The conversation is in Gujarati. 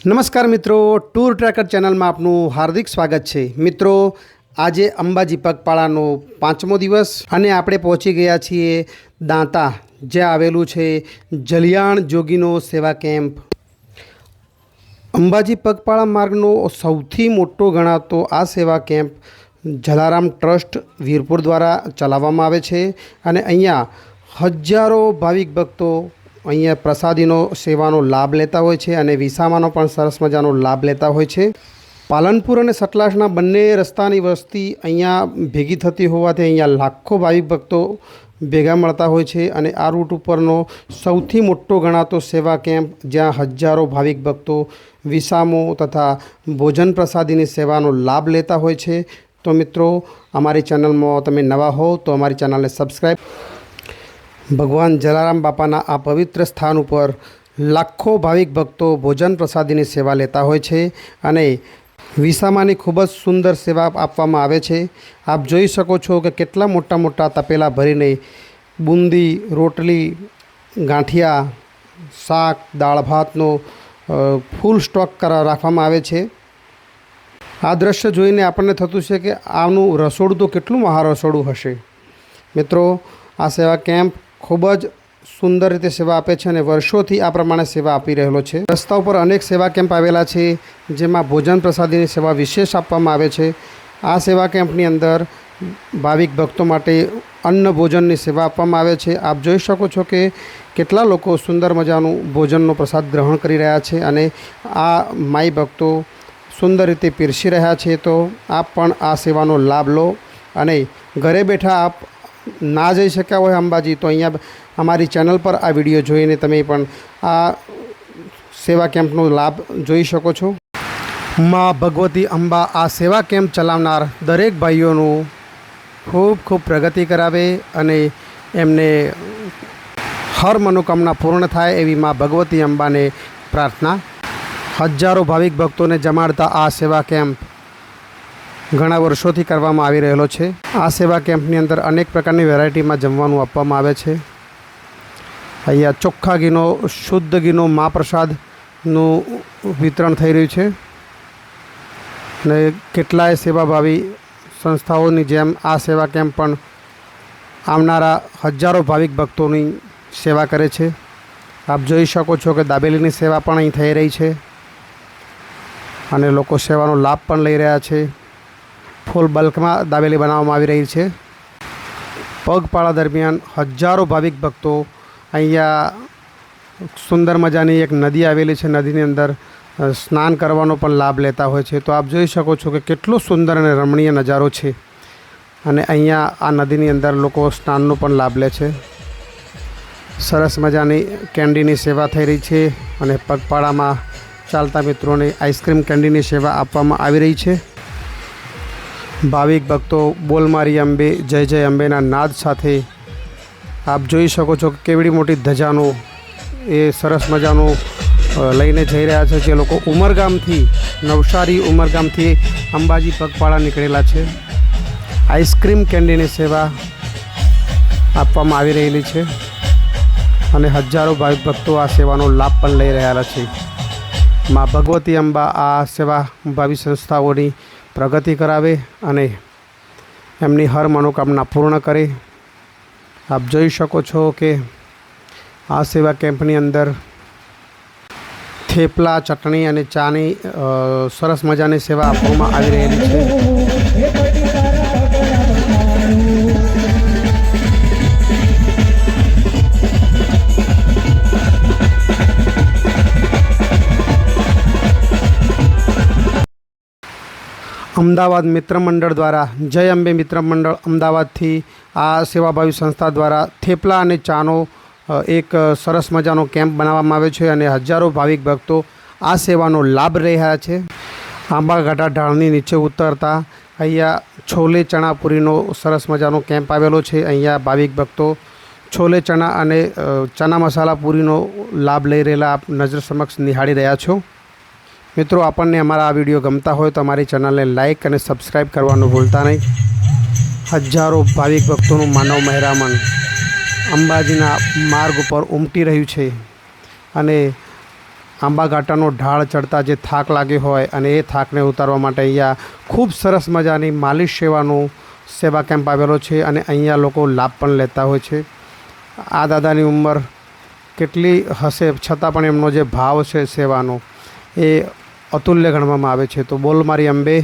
નમસ્કાર મિત્રો, ટૂર ટ્રેકર ચેનલમાં આપનું હાર્દિક સ્વાગત છે. મિત્રો, આજે અંબાજી પગપાળાનો પાંચમો દિવસ અને આપણે પહોંચી ગયા છીએ દાંતા જે આવેલું છે જલિયાણ જોગીનો સેવા કેમ્પ. અંબાજી પગપાળા માર્ગનો સૌથી મોટો ગણાતો આ સેવા કેમ્પ જલારામ ટ્રસ્ટ વીરપુર દ્વારા ચલાવવામાં આવે છે અને અહીંયા હજારો ભાવિક ભક્તો અહીંયા પ્રસાદીનો સેવાનો લાભ લેતા હોય છે અને વિસામાનો પણ સરસ મજાનો લાભ લેતા હોય છે. પાલનપુર અને સતલાસના બંને રસ્તાની વસ્તી અહીંયા ભેગી થતી હોવાથી અહીંયા લાખો ભાવિક ભક્તો ભેગા મળતા હોય છે અને આ રૂટ ઉપરનો સૌથી મોટો ગણાતો સેવા કેમ્પ જ્યાં હજારો ભાવિક ભક્તો વિસામો તથા ભોજન પ્રસાદીની સેવાનો લાભ લેતા હોય છે. તો મિત્રો, અમારી ચેનલમાં તમે નવા હો તો અમારી ચેનલને સબસ્ક્રાઈબ ભગવાન જલારામ બાપાના આ પવિત્ર સ્થાન ઉપર લાખો ભાવિક ભક્તો ભોજન પ્રસાદીની સેવા લેતા હોય છે અને વિસામાની ખૂબ જ સુંદર સેવા આપવામાં આવે છે. આપ જોઈ શકો છો કે કેટલા મોટા મોટા તપેલા ભરીને બુંદી, રોટલી, ગાંઠિયા, શાક, દાળ ભાતનો ફૂલ સ્ટોક કરા રાખવામાં આવે છે. આ દ્રશ્ય જોઈને આપણને થતું છે કે આનું રસોડું તો કેટલું મહારસોડું હશે. મિત્રો, આ સેવા કેમ્પ ખૂબ જ સુંદર રીતે સેવા આપે છે અને વર્ષોથી આ પ્રમાણે સેવા આપી રહેલો છે. રસ્તા ઉપર અનેક સેવા કેમ્પ આવેલા છે, જેમાં ભોજન પ્રસાદીની સેવા વિશેષ આપવામાં આવે છે. આ સેવા કેમ્પની અંદર ભાવિક ભક્તો માટે અન્ન ભોજનની સેવા આપવામાં આવે છે. આપ જોઈ શકો છો કે કેટલા લોકો સુંદર મજાનું ભોજનનો પ્રસાદ ગ્રહણ કરી રહ્યા છે અને આ માઈ ભક્તો સુંદર રીતે પીરસી રહ્યા છે. તો આપ પણ આ સેવાનો લાભ લો અને ઘરે બેઠા આપ ના જઈ શક્યા હોય અંબાજી, તો અહીંયા અમારી ચેનલ પર આ વીડિયો જોઈને તમે પણ આ સેવા કેમ્પનો લાભ જોઈ શકો છો. માં ભગવતી અંબા આ સેવા કેમ્પ ચલાવનાર દરેક ભાઈઓનું ખૂબ ખૂબ પ્રગતિ કરાવે અને એમને હર મનોકામના પૂર્ણ થાય એવી માં ભગવતી અંબાને પ્રાર્થના. હજારો ભાવિક ભક્તોને જમાડતા આ સેવા કેમ્પ ઘણા વર્ષોથી કરવામાં આવી રહેલો છે. આ સેવા કેમ્પની અંદર અનેક પ્રકારની વેરાયટીમાં જમવાનું આપવામાં આવે છે. અહીંયા ચોખ્ખા ઘીનો, શુદ્ધ ઘીનો મહાપ્રસાદનું વિતરણ થઈ રહ્યું છે. અને કેટલાય સેવાભાવી સંસ્થાઓની જેમ આ સેવા કેમ્પ પણ આવનારા હજારો ભાવિક ભક્તોની સેવા કરે છે. આપ જોઈ શકો છો કે દાબેલીની સેવા પણ અહીં થઈ રહી છે. અને લોકો સેવાનો લાભ પણ લઈ રહ્યા છે. ફૂલ બલ્કમાં દાબેલી બનાવવામાં આવી રહી છે. પગપાળા દરમિયાન હજારો ભાવિક ભક્તો અહીંયા સુંદર મજાની એક નદી આવેલી છે. નદીની અંદર સ્નાન કરવાનો પણ લાભ લેતા હોય છે. તો આપ જોઈ શકો છો કે કેટલો સુંદર અને રમણીય નજારો છે અને અહીંયા આ નદીની અંદર લોકો સ્નાનનો પણ લાભ લે છે. સરસ મજાની કેન્ડીની સેવા થઈ રહી છે અને પગપાળામાં ચાલતા મિત્રોને આઈસ્ક્રીમ કેન્ડીની સેવા આપવામાં આવી રહી છે. ભાવિક ભક્તો બોલ મારી અંબે, જય જય અંબેના નાદ સાથે આપ જોઈ શકો છો કે કેવડી મોટી ધજાનો એ સરસ મજાનો લઈને જઈ રહ્યા છે જે લોકો ઉમરગામથી, નવસારી ઉમરગામથી અંબાજી પગપાળા નીકળેલા છે. આઈસ્ક્રીમ કેન્ડીની સેવા આપવામાં આવી રહેલી છે અને હજારો ભાવિક ભક્તો આ સેવાનો લાભ પણ લઈ રહ્યા છે. મા ભગવતી અંબા આ સેવા ભાવિ સંસ્થાઓની પ્રગતિ કરાવે અને એમની હર મનોકામના પૂર્ણ કરે. આપ જોઈ શકો છો કે આ સેવા કેમ્પની અંદર થેપલા, ચટણી અને ચાની સરસ મજાની સેવા આપવામાં આવી રહેલી છે. અમદાવાદ મિત્ર મંડળ દ્વારા, જય અંબે મિત્ર મંડળ અમદાવાદથી આ સેવાભાવી સંસ્થા દ્વારા થેપલા અને ચાનો એક સરસ મજાનો કેમ્પ બનાવવામાં આવ્યો છે અને હજારો ભાવિક ભક્તો આ સેવાનો લાભ રહ્યા છે. આંબાઘાટા ઢાળની નીચે ઉતરતા અહીંયા છોલે ચણા પૂરીનો સરસ મજાનો કેમ્પ આવેલો છે. અહીંયા ભાવિક ભક્તો છોલે ચણા અને ચણા મસાલા પૂરીનો લાભ લઈ રહેલા આપ નજર સમક્ષ નિહાળી રહ્યા છો. મિત્રો, આપણને અમારા આ વીડિયો ગમતા હોય તો અમારી ચેનલને લાઇક અને સબસ્ક્રાઈબ કરવાનું ભૂલતા નહીં. હજારો ભાવિક ભક્તોનું માનવ મહેરામણ અંબાજીના માર્ગ ઉપર ઉમટી રહ્યું છે અને આંબાઘાટાનો ઢાળ ચડતા જે થાક લાગ્યો હોય અને એ થાકને ઉતારવા માટે અહીંયા ખૂબ સરસ મજાની માલિશ સેવાનો સેવા કેમ્પ આવેલો છે અને અહીંયા લોકો લાભ પણ લેતા હોય છે. આ દાદાની ઉંમર કેટલી હશે છતાં પણ એમનો જે ભાવ છે સેવાનો એ અતુલ્ય ગણવામાં આવે છે. તો બોલ મારી અંબે